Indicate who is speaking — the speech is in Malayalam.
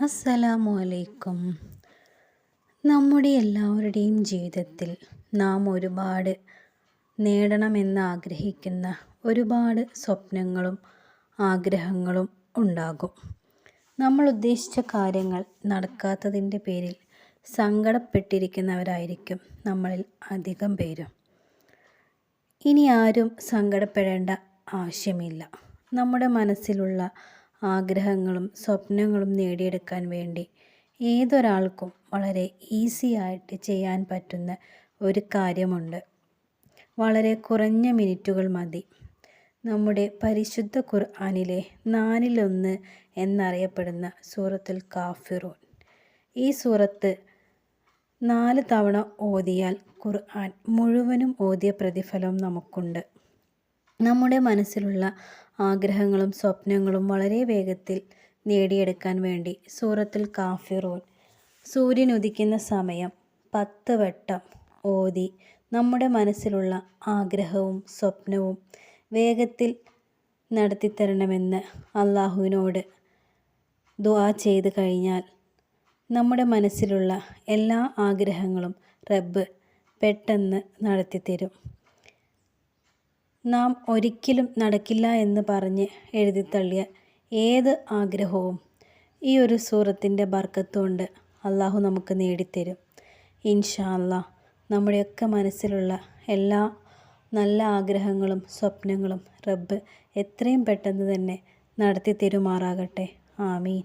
Speaker 1: അസ്സലാമു അലൈക്കും നമ്മുടെ എല്ലാവരുടെയും ജീവിതത്തിൽ നാം ഒരുപാട് നേടണമെന്ന് ആഗ്രഹിക്കുന്ന ഒരുപാട് സ്വപ്നങ്ങളും ആഗ്രഹങ്ങളും ഉണ്ടാകും. നമ്മൾ ഉദ്ദേശിച്ച കാര്യങ്ങൾ നടക്കാത്തതിന്റെ പേരിൽ സങ്കടപ്പെട്ടിരിക്കുന്നവരായിരിക്കും നമ്മളിൽ അധികം പേരും. ഇനി ആരും സങ്കടപ്പെടേണ്ട ആവശ്യമില്ല. നമ്മുടെ മനസ്സിലുള്ള ആഗ്രഹങ്ങളും സ്വപ്നങ്ങളും നേടിയെടുക്കാൻ വേണ്ടി ഏതൊരാൾക്കും വളരെ ഈസി ആയിട്ട് ചെയ്യാൻ പറ്റുന്ന ഒരു കാര്യമുണ്ട്. വളരെ കുറഞ്ഞ മിനിറ്റുകൾ മതി. നമ്മുടെ പരിശുദ്ധ ഖുർആാനിലെ നാലിലൊന്ന് എന്നറിയപ്പെടുന്ന സൂറത്തുൽ കാഫിറൂൻ. ഈ സൂറത്ത് നാല് തവണ ഓതിയാൽ ഖുർആൻ മുഴുവനും ഓതിയ പ്രതിഫലം നമുക്കുണ്ട്. നമ്മുടെ മനസ്സിലുള്ള ആഗ്രഹങ്ങളും സ്വപ്നങ്ങളും വളരെ വേഗത്തിൽ നേടിയെടുക്കാൻ വേണ്ടി സൂറത്തുൽ കാഫിറൂൻ. സൂര്യൻ ഉദിക്കുന്ന സമയം പത്ത് വട്ടം ഓതി നമ്മുടെ മനസ്സിലുള്ള ആഗ്രഹവും സ്വപ്നവും വേഗത്തിൽ നടത്തിത്തരണമെന്ന് അള്ളാഹുവിനോട് ദുആ ചെയ്ത് കഴിഞ്ഞാൽ നമ്മുടെ മനസ്സിലുള്ള എല്ലാ ആഗ്രഹങ്ങളും റബ്ബ് പെട്ടെന്ന് നടത്തിത്തരും. നാം ഒരിക്കലും നടക്കില്ല എന്ന് പറഞ്ഞ് എഴുതിത്തള്ളിയ ഏത് ആഗ്രഹവും ഈ ഒരു സൂറത്തിന്റെ ബർക്കത്തുകൊണ്ട് അള്ളാഹു നമുക്ക് നേടിത്തരും. ഇൻഷാ നമ്മുടെയൊക്കെ മനസ്സിലുള്ള എല്ലാ നല്ല ആഗ്രഹങ്ങളും സ്വപ്നങ്ങളും റബ്ബ് എത്രയും പെട്ടെന്ന് തന്നെ നടത്തി തരുമാറാകട്ടെ ആമീൻ.